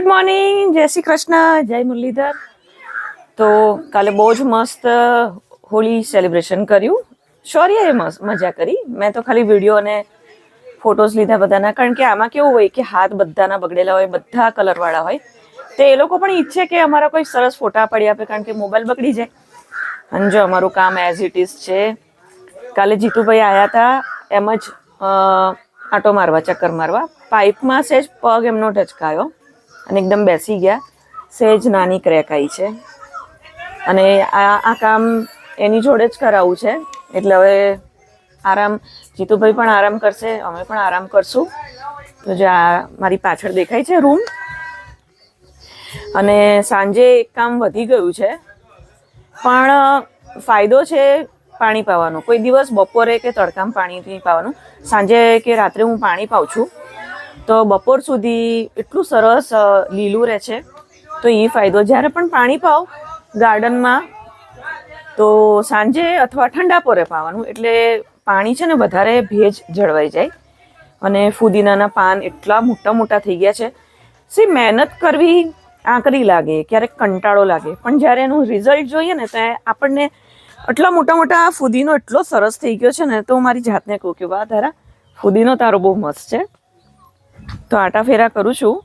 Good morning જય શ્રી કૃષ્ણ. જય મુરલીધર. તો કાલે બહુ જ મસ્ત હોળી સેલિબ્રેશન કર્યું. શૌર્યએ મજા કરી. મેં તો ખાલી વીડિયો અને ફોટોઝ લીધા બધાના. કારણ કે આમાં કેવું હોય કે હાથ બધાના બગડેલા હોય, બધા કલરવાળા હોય. તો એ લોકો પણ ઈચ્છે કે અમારા કોઈ સરસ ફોટા પડી આપે, કારણ કે મોબાઈલ બગડી જાય. અને જો અમારું કામ એઝ ઇટ ઇઝ છે. કાલે જીતુભાઈ આવ્યા હતા એમ જ આંટો મારવા, ચક્કર મારવા. પાઇપમાં સેજ પગ એમનો ઢચકાયો. અને એકદમ બેસી ગયા. સહેજ નાની ક્રેક આવી છે. અને આ આ કામ એની જોડે જ કરાવવું છે. એટલે હવે આરામ, જીતુભાઈ પણ આરામ કરશે, અમે પણ આરામ કરશું. તો જે આ મારી પાછળ દેખાય છે રૂમ અને સાંજે એક કામ વધી ગયું છે. પણ, ફાયદો છે પાણી પાવાનો. કોઈ દિવસ બપોરે કે તડકામાં પાણી પાવાનું. સાંજે કે રાત્રે હું પાણી પાઉં છું. તો બપોર સુધી એટલું સરસ લીલું રહે છે. તો એ ફાયદો, જ્યારે પણ પાણી પાવ ગાર્ડનમાં, તો સાંજે અથવા ઠંડા પોરે પાવાનું, એટલે પાણી છે ને વધારે ભેજ જળવાઈ જાય. અને ફુદીનાના પાન એટલા મોટા મોટા થઈ ગયા છે. સી, મહેનત કરવી આકરી લાગે, ક્યારેક કંટાળો લાગે, પણ જ્યારે એનું રિઝલ્ટ જોઈએ ને ત્યાં આપણને આટલા મોટા મોટા ફુદીનો એટલો સરસ થઈ ગયો છે ને, તો મારી જાતને કહું કે વાહ તારા ફુદીનો તારો બહુ મસ્ત છે. તો આટા ફેરા કરું છું.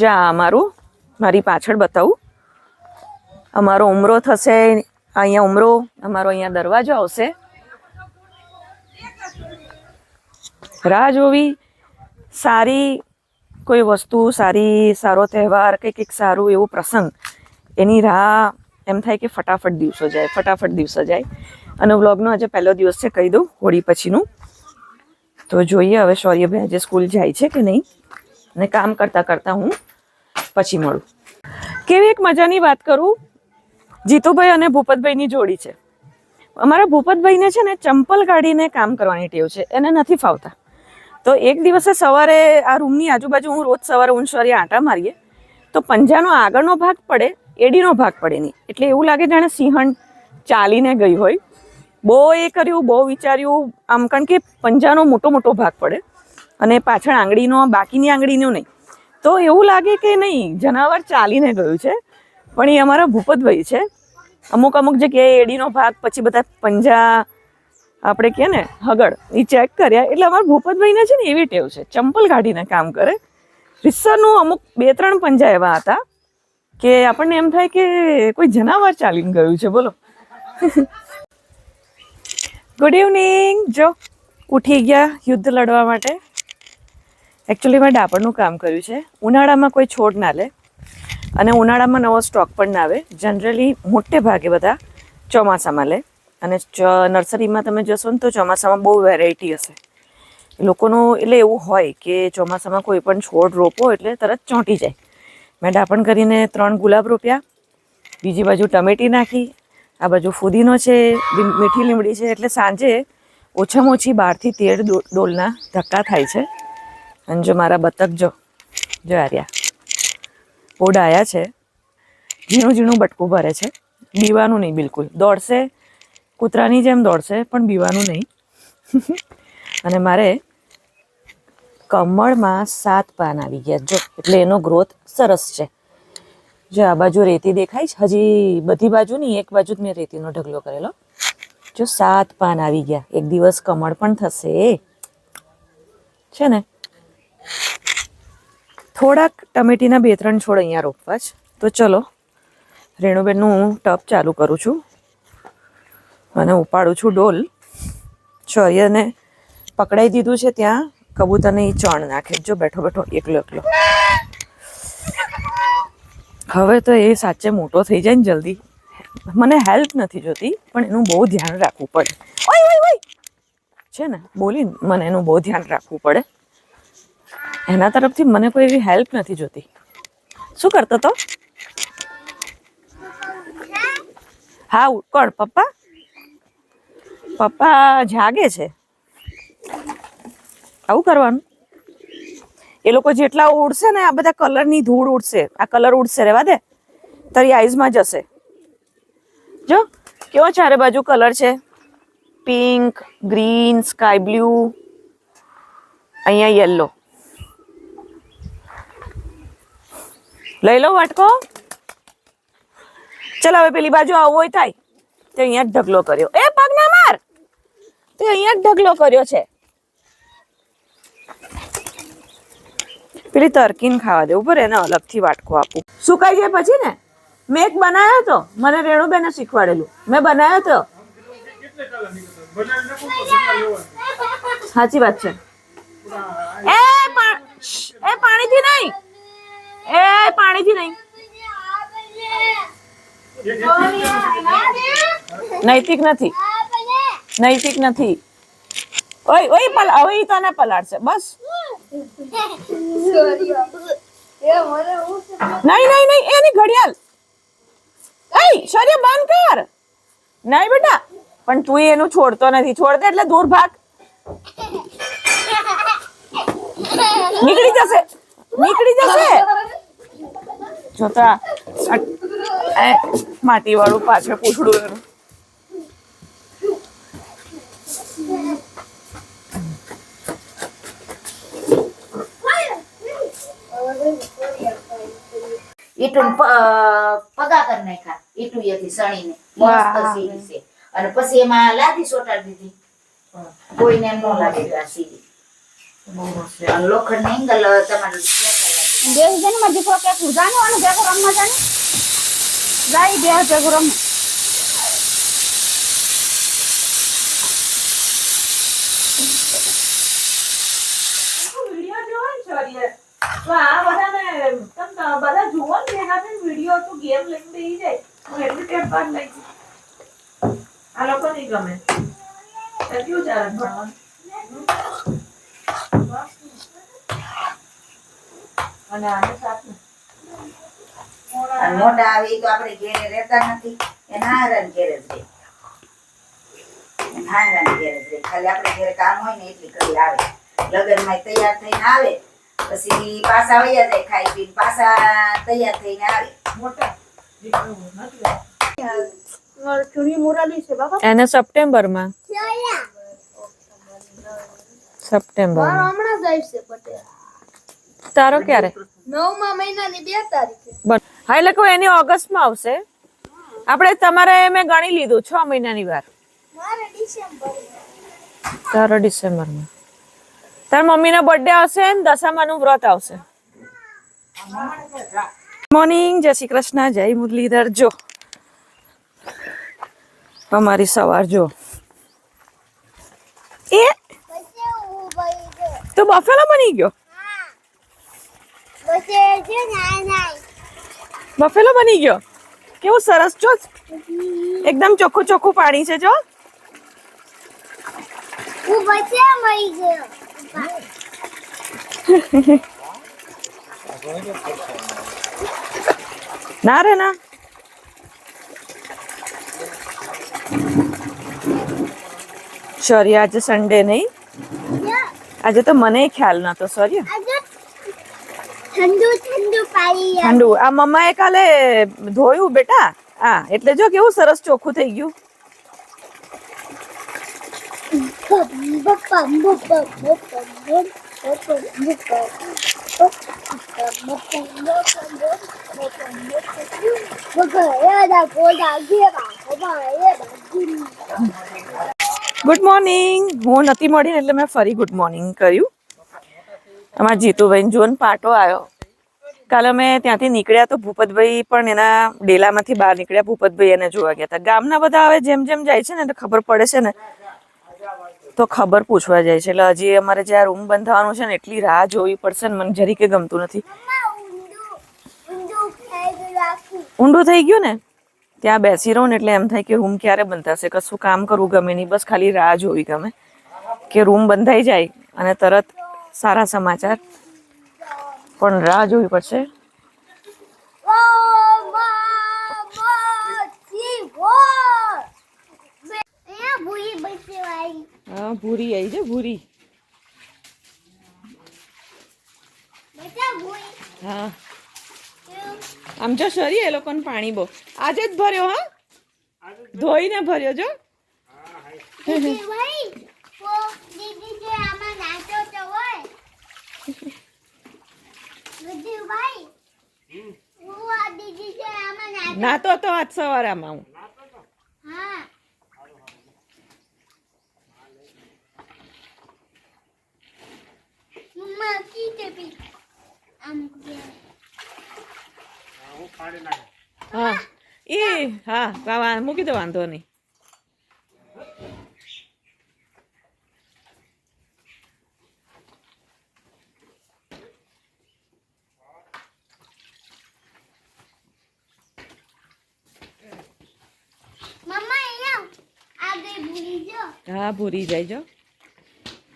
જ્યાં અમારું મારી પાછળ બતાવું. અમારો ઉમરો થશે, અહીંયા ઉમરો, અમારો અહીંયા દરવાજો આવશે. રાહ જોવી. સારી કોઈ વસ્તુ, સારી, સારો તહેવાર કે કંઈક સારું એવું પ્રસંગ, એની રાહ એમ થાય કે ફટાફટ દિવસો જાય, ફટાફટ દિવસો જાય. અને વ્લોગનો આજે પહેલો દિવસ છે, કહી દઉં, હોળી પછીનું. તો જોઈએ હવે શૌર્યભાઈ આજે સ્કૂલ જાય છે કે નહીં? અને કામ કરતાં કરતાં હું પછી મળું. કેવી એક મજાની વાત કરું? જીતુભાઈ અને ભૂપતભાઈની જોડી છે. અમારા ભૂપતભાઈને છે ને ચંપલ કાઢીને કામ કરવાની ટેવ છે, એને નથી ફાવતા. તો એક દિવસે સવારે આ રૂમની આજુબાજુ હું રોજ સવારે ઊંચવારી આંટા મારીએ, તો પંજાનો આગળનો ભાગ પડે, એડીનો ભાગ પડે નહીં. એટલે એવું લાગે જાણે સિંહણ ચાલીને ગઈ હોય. બહુ એ કર્યું, બહુ વિચાર્યું. આમ કારણ કે પંજાનો મોટો મોટો ભાગ પડે અને પાછળ આંગળીનો, બાકીની આંગળીનો નહીં. તો એવું લાગે કે નહીં, જનાવર ચાલીને ગયું છે. પણ એ અમારા ભૂપતભાઈ છે. અમુક અમુક જગ્યાએ એડીનો ભાગ, પછી બધા પંજા, આપણે કહે ને હગડ એ ચેક કર્યા. એટલે અમારા ભૂપતભાઈને છે ને એવી ટેવ છે. ચંપલ કાઢીને કામ કરે. રિસરનું અમુક બે ત્રણ પંજા એવા હતા કે આપણને એમ થાય કે કોઈ જનાવર ચાલીને ગયું છે. બોલો. ગુડ ઇવનિંગ જો, ઉઠી ગયા યુદ્ધ લડવા માટે. એકચ્યુઅલી મેં ડાપણનું કામ કર્યું છે. ઉનાળામાં કોઈ છોડ ના લે અને ઉનાળામાં નવો સ્ટોક પણ ના આવે. જનરલી મોટે ભાગે બધા ચોમાસામાં લે. અને નર્સરીમાં તમે જશો ને તો ચોમાસામાં બહુ વેરાયટી હશે. લોકોનું, એટલે એવું હોય કે ચોમાસામાં કોઈ પણ છોડ રોપો એટલે તરત ચોંટી જાય. મેં ડાપણ કરીને ત્રણ ગુલાબ રોપ્યા. બીજી બાજુ ટમેટી નાખી. આ બાજુ ફુદીનો છે મીઠી લીમડી છે, એટલે સાંજે ઓછામાં ઓછી બારથી તેર ડોલના ધક્કા થાય છે. અને જો મારા બતક જો જો આર્યા બહુ આવ્યા છે. ઝીણું ઝીણું બટકું ભરે છે. બીવાનું નહીં બિલકુલ. દોડશે, કૂતરાની જેમ દોડશે, પણ બીવાનું નહીં. અને મારે કમળમાં સાત પાન આવી ગયા. જો, એટલે એનો ગ્રોથ સરસ છે. જો આ બાજુ રેતી દેખાય છે, હજી બધી બાજુ નહીં એક બાજુ જ મેં રેતીનો ઢગલો કરેલો. જો સાત પાન આવી ગયા, એક દિવસ કમળ પણ થશે. છે ને? થોડાક ટમેટીના બે ત્રણ છોડ અહીંયા રોપવા જ તો ચલો, રેણુબેનનું હું ટપ ચાલુ કરું છું. અને ઉપાડું છું ડોલ. ચોરિયાને પકડાઈ દીધું છે ત્યાં, કબૂતરને એ ચણ નાખે. જો બેઠો બેઠો એકલો એકલો. હવે તો એ સાચે મોટો થઈ જાય ને જલ્દી. મને હેલ્પ નથી જોતી, પણ એનું બહુ ધ્યાન રાખવું પડે. ઓય છે ને, બોલી મને એનું બહુ ધ્યાન રાખવું પડે. એના તરફથી મને કોઈ એવી હેલ્પ નથી જોતી. શું કરતો તો? હા કોણ, પપ્પા? પપ્પા જાગે છે. આવું કરવાનું? એ લોકો જેટલા ઉડશે ને આ બધા કલરની ધૂળ ઉડશે, આ કલર ઉડશે, રેવા દે. તારી આઈઝમાં જશે. જો, કેવો ચારે બાજુ કલર છે? પિંક, ગ્રીન, સ્કાય બ્લુ, અહીંયા યલો. લઈ લો વાટકો. ચાલ, હવે પેલી બાજુ આવું થાય. તે અહીંયા ઢગલો કર્યો. એ પગના માર! તે અહીંયા ઢગલો કર્યો છે. પેલી તરકીન ખાવા દેવું ઉપર એને અલગથી વાટકો આપું. સુકાઈ જાય પછી ને? મેં એક બનાવ્યો તો, મને રેણુબેને શીખવાડેલું. મેં બનાવ્યો તો. સાચી વાત છે. એ એ પાણીથી નહીં. એ પાણીથી નહીં. નૈતિક નથી. નૈતિક નથી. ઓય ઓય, પલ ઓય તો ના પલાળશે. બસ. નહીં નહીં નહીં, એની ઘડિયાળ. એય શૌર્ય બંધ કર. નહીં બેટા, પણ તું એનું છોડતો નથી. છોડતો એટલે દૂર ભાગ. નીકળી જશે. નીકળી જશે. જોતા માટી વાળું પાછળ પૂછડું એનું. ઈટું પગા કરી નાખ્યા ઈટુ એથી સણીને મસ્ત સીરી છે. અને પછી એમાં લાદી સોટાડી દીધી. કોઈને એમ ન લાગે આ સીરી લોખંડની એંગલ તમારે દેશ જનમાં દીકરો કે જાનો અને ભેગો રમવા જાને? જાય બે ભેગો વીડિયો જોવો ને શૌર્ય તો આ બધાને તમ ત- બધા જુઓ ને ભેગા થઈને વીડિયો તો ગેમ લઈને બેસી જાય એટલી લઈ આ લોકો નહીં ગમે કેવું ચાલે ભણવાનું? અને આને સાથે મોટા આવી તો આપણે ઘેરે રહેતા નથી. હારાને ઘેરે જ રહે. એના ઘેરે જ રહે. ખાલી આપણે ઘેરે કામ હોય ને એટલી કરી આવે. લગ્નમાં તૈયાર થઈને આવે પછી પાછા વયા જાય ખાઈ પીને પાછા તૈયાર થઈને આવે. મોટા. એને સપ્ટેમ્બરમાં. સપ્ટેમ્બર તારો ક્યારે? નવમા મહિનાની બે તારીખે. હા એટલે કહું એની ઓગસ્ટમાં આવશે. આપણે તમારે મેં ગણી લીધું છ મહિનાની વાર. મારે ડિસેમ્બર તારો ડિસેમ્બરમાં. તાર મમ્મીનો બર્થડે આવશે ને દશામાનું વ્રત આવશે. મોર્નિંગ જય શ્રી કૃષ્ણ જય મુરલીધર. જો અમારી સવાર જો. એ તો બફેલો બની ગયો? બફેલો બની ગયો? કેવું સરસ છો એકદમ ચોખ્ખું ચોખ્ખું પાણી છે જો. ના રે ના. સોરી આજે સન્ડે નહીં આજે તો મને ખ્યાલ નતો સોરી ઠંડુ ઠંડુ પાણી ઠંડુ આ મમ્માએ કાલે ધોયું બેટા હા એટલે જો કેવું સરસ ચોખ્ખું થઈ ગયું બપ્પા બપ્પા બપ્પા બપ્પા ગુડ મોર્નિંગ હું નથી મળી એટલે મેં ફરી ગુડ મોર્નિંગ કર્યું. અમારા જીતુભાઈ જોન પાટો આવ્યો. કાલે અમે ત્યાંથી નીકળ્યા તો ભૂપતભાઈ પણ એના ડેલામાંથી બહાર નીકળ્યા. ભૂપતભાઈ એને જોવા ગયા હતા. ગામના બધા હવે જેમ જેમ જાય છે ને તો ખબર પડે છે ને તો ખબર પૂછવા જાય છે. એટલે હજી અમારે જ્યાં રૂમ બંધાવવાનું છે ને એટલી રાહ જોવી પડશે ને મને જરીકે ગમતું નથી. ઊંડું થઈ ગયું ને? ત્યાં બેસી રહું ને એટલે એમ થાય કે રૂમ ક્યારે બંધાશે? કશું કામ કરવું ગમે નહીં બસ ખાલી રાહ જોવી ગમે. કે રૂમ બંધાઈ જાય અને તરત સારા સમાચાર. પણ રાહ જોવી પડશે. હા ભૂરી આવી છે ભૂરી. હા. આમ જો સરી એ લોકોને પાણી બહુ. આજે જ ભર્યો હા? ધોઈને ભર્યો જો. નાતો હતો આજ સવારે આમાં હા મમ્મા કીધે પી આમ કે હા એ હા વા- મૂકી દો વાંધો નહીં. હા ભૂરી જાય જો.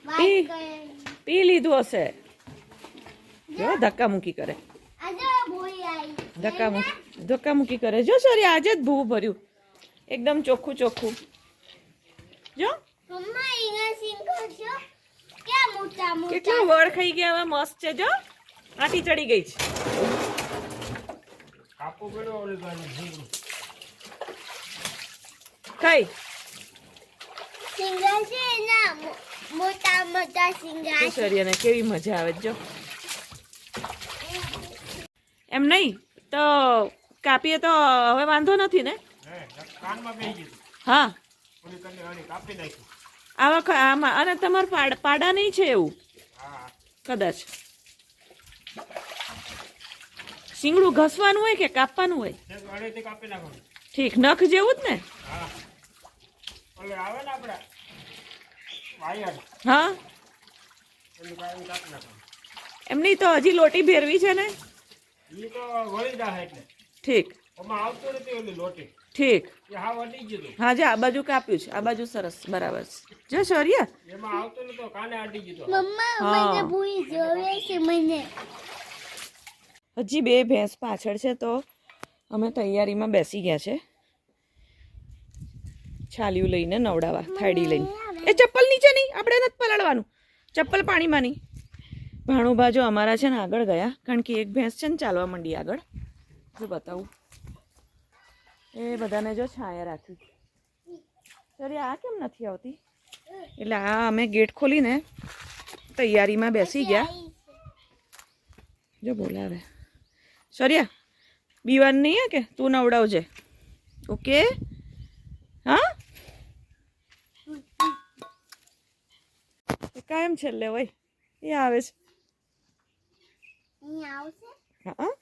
વાત ઈ. કરે પી લીધું હશે. જો. ધક્કા મૂકી કરે. ધક્કા મૂકી ધક્કા મૂકી કરે. જો સોરી આજે જ ભૂ ભર્યું. એકદમ ચોખ્ખું ચોખ્ખું. જો. કેટલા વળ ખાઈ ગયા હવે મસ્ત છે જો. આટી ચડી ગઈ છે. ખાઈ. સિંગર છે ના મોટા મોટા કેવી મજા આવે જો. એમ નહીં તો કાપીએ તો હવે વાંધો નથી ને? હે. આ વખત આમાં અને તમારે પાડ નહીં છે એવું? કદાચ. શીંગડું ઘસવાનું હોય કે કાપવાનું હોય? ઠીક, નખ જેવું જ ને? હા? એમની તો હજી લોટી ભેરવી છે ને? ઠીક. ઠીક. હા જે આ બાજુ કાપ્યું છે. આ બાજુ સરસ બરાબર છે. જો શૌર્ય. હજી બે ભેંસ પાછળ છે તો અમે તૈયારીમાં બેસી ગયા છે. છાલિયું લઈને નવડાવવા થાળી લઈને. એ ચપ્પલ નીચે નહીં આપણે નથી પલાળવાનું. ચપ્પલ પાણીમાં નહીં. ભાણુભા જો અમારા છે ને આગળ ગયા કારણ કે એક ભેંસ છે ને ચાલવા માંડી આગળ. જો બતાવું એ બધાને જો છાયા રાખી સરી આ કેમ નથી આવતી એટલે આ અમે ગેટ ખોલીને તૈયારીમાં બેસી ગયા જો બોલાવે સરિયા બીવાનું નહીં હે કે તું નવડાવજે ઓકે હા એ કાયમ છેલ્લે હોય એ આવે છે અહીંયા આવશે હા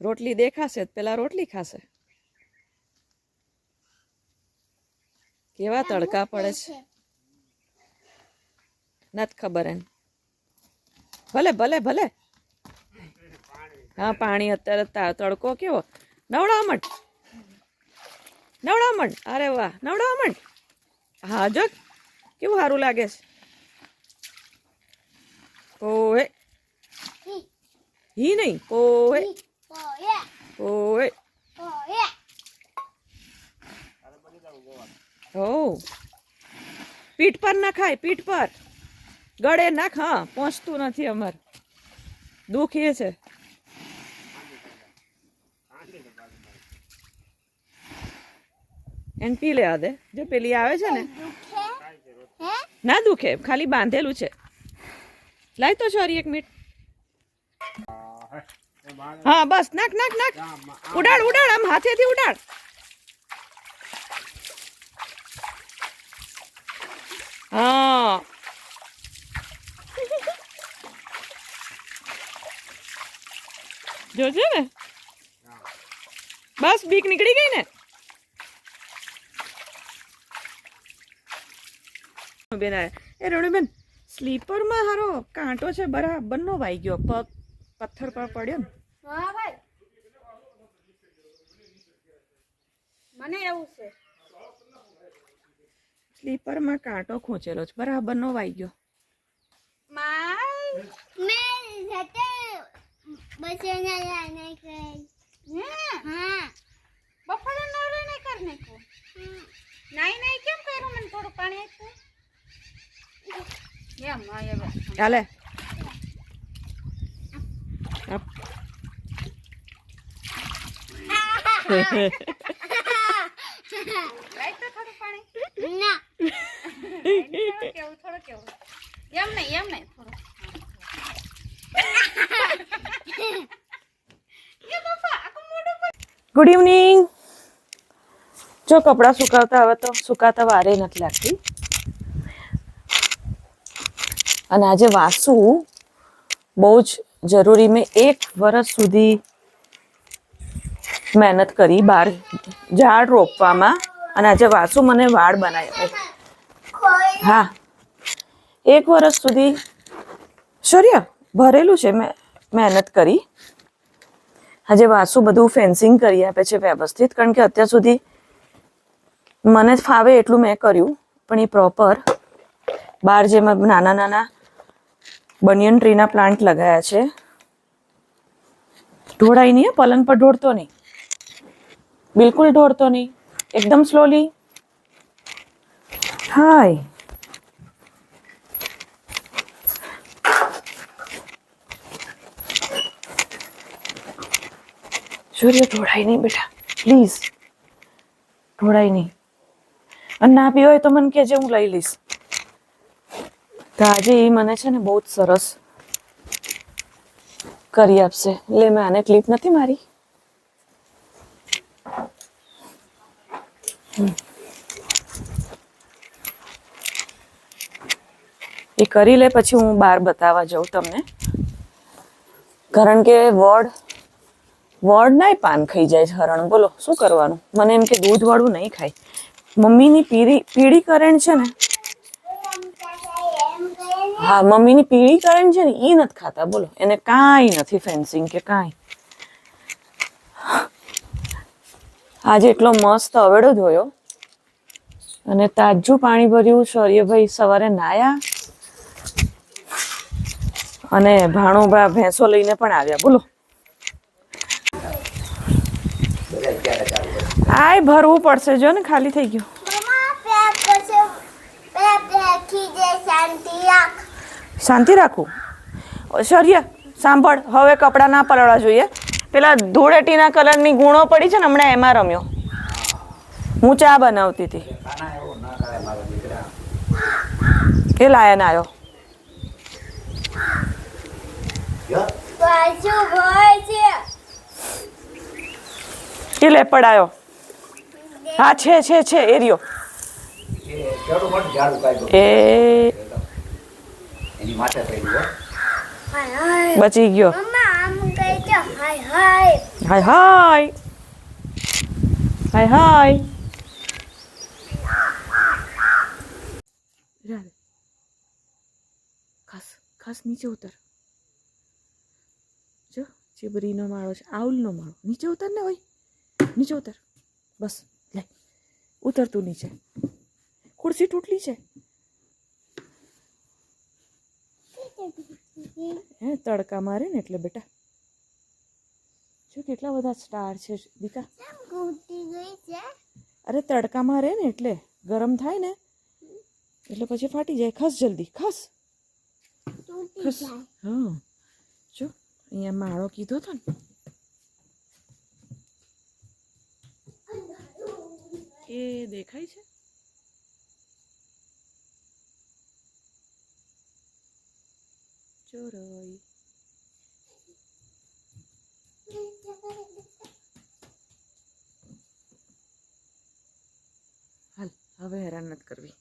રોટલી દેખાશે પેલા રોટલી ખાશે. કેવા તડકા પડે છે નથી ખબર એને ભલે ભલે ભલે. હા પાણી અત્યારે તડકો કેવો? નવડામણ નવડામણ અરે વાહ નવડામણ હા જો. કેવું સારું લાગે છે. ઓહે. હી. નહીં. ઓહે. ઓયે ઓ પીઠ પર ના ખાય પીઠ પર. ગળે નાખ હા પહોંચતું નથી અમાર. દુઃખ એ છે. એને પી લેવા દે જો પેલી આવે છે ને. ના દુખે ખાલી બાંધેલું છે. લાય તો છો એક મિનિટ. હે. બસ, નાખ નાખ નાખ. ઉડાડ ઉડાડ, આમ હાથેથી ઉડાડ હા જોજે ને બસ, બીક નીકળી ગઈ ને બેન એ રણુબેન સ્લીપરમાં હારો કાંટો છે, બરાબરનો વાઈ ગયો પગ પથ્થર પર પડ્યો ને. હા ભાઈ. મને એવું છે. સ્લીપરમાં કાંટો ખૂંચેલો છે. બરાબર નો વાઈ ગયો ચાલે. એમ નહીં થોડું ગુડ ઇવનિંગ જો કપડાં સુકાવતા હવે તો સુકાતા વારે નથી લાગતી. અને આજે વાસુ બહુ જ જરૂરી મેં એક વર્ષ સુધી મહેનત કરી બહાર ઝાડ રોપવામાં અને આજે વાસુ મને વાળ બનાવ્યો હા. એક વર્ષ સુધી શૌર્ય ભરેલું છે મેં મહેનત કરી. આજે વાસુ બધું ફેન્સિંગ કરી આપે છે વ્યવસ્થિત કારણ કે અત્યાર સુધી મને ફાવે એટલું મેં કર્યું પણ એ પ્રોપર. બહાર જેમાં નાના નાના બનિયન ટ્રીના પ્લાન્ટ લગાયા છે. ઢોળાય નહીં પલંગ પર ઢોળતો નહીં. બિલકુલ ઢોળતો નહીં. એકદમ સ્લોલી હાય. સૂર્ય ઢોળાય નહીં બેટા. પ્લીઝ ઢોળાય નહીં. અને ના પીવો હોય તો મને કહેજે હું લઈ લઈશ. તો આજે એ મને છે ને બહુ જ સરસ કરી આપશે. એટલે મેં આને ક્લિપ નથી મારી? એ કરી લે, પછી હું બહાર બતાવવા જાઉં તમને. કારણ કે વડ વડ નાય પાન ખાઈ જાય છે હરણ. બોલો, શું કરવાનું? મને એમ કે દૂધ વાળું નહીં ખાય. મમ્મીની પીડી પીળી કરેણ છે ને હા, મમ્મીની પીળી કારણ છે ને એ નથી ખાતા. બોલો, એને કાંઈ નથી ફેન્સિંગ કે કાંઈ. આજે એટલો મસ્ત અવેડો ધોયો અને તાજું પાણી ભર્યું શૌર્યભાઈ સવારે નાયા અને ભાણુભા ભેંસો લઈને પણ આવ્યા. બોલો. આય, ભરવું પડશે જો ને, ખાલી થઈ ગયું. શાંતિ શાંતિ રાખું. શર્ય સાંભળ. હવે કપડાં ના પલળવા જોઈએ. પેલા ધૂળેટીના કલરની ગુણો પડી છે ને હમણાં એમાં રમ્યો. હું ચા બનાવતી હતી. એ લાયન આવ્યો એ લેપડ આવ્યો હા છે છે છે એરિયો એ એની માથે પડી ગયો હાય હાય બચી ગયો. હાય હાય. હાય હાય. ખસ નીચે ઉતર. જો ચીબરીનો માળો છે આઉલનો માળો. નીચે ઉતર ને હોય નીચે ઉતર. બસ લે. ઉતર તું નીચે. ખુરશી તૂટલી છે. હે, તડકા મારે ને એટલે બેટા. જો કેટલા બધા સ્ટાર છે, દીકા. અરે તડકામાં રહે ને એટલે ગરમ થાય ને, એટલે પછી ફાટી જાય. ખસ જલ્દી, ખસ. ખસ. હા. જો, અહીંયા માળો કીધો હતો ને. એ દેખાય છે? ચોરોઈ હાલ હવે હેરાન નથી કરવી